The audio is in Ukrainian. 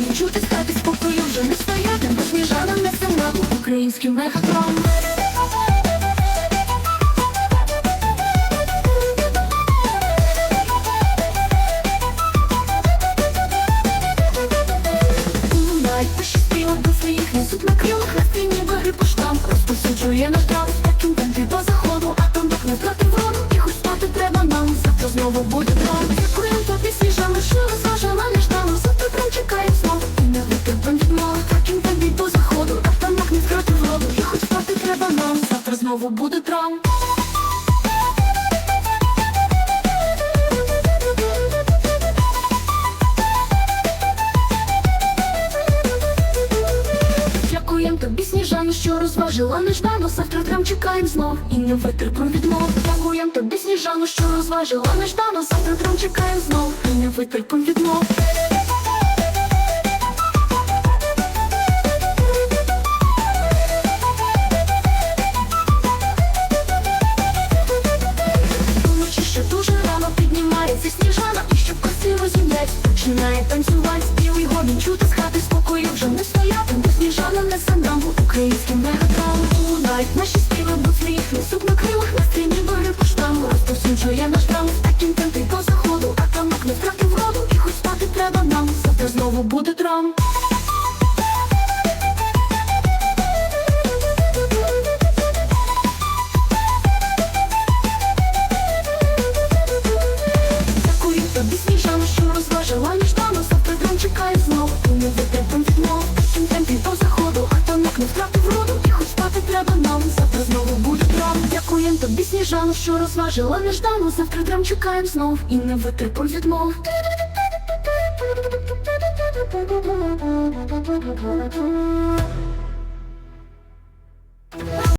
не чути стати спокою вже не стояти, бо сніжана мегатрон. Лунають перші співи до своїх несуть на крилах на стіні вигри поштам Розпосуджує на трав, таким темпі до заходу А там не втрати вроду, і хоч спати треба нам Завтра знову буде знову буде Дякуєм тобі, сніжано, що розважила неждано. Завтра трем чекаєм знов і не витерпим відмов. Дякуєм тобі, сніжано, що розважила неждано. Завтра трем чекаєм знов і не витерпим відмов піднімається сніжана І щоб красиво зім'ять починає танцювати Співий годин чути з хати спокою вже не стояти Бо сніжана несе нам український мегатрон Лунають наші співи, бо своїх несуть на крилах На стрімі бери по штаму розповсюджує наш драм. Таким темпі по заходу, а тамок не втратив роду І хоч спати треба нам, завтра знову буде драм Тобі, сніжано, що розважила неждану Завтра драм чекаєм знов, і не витерпим відмов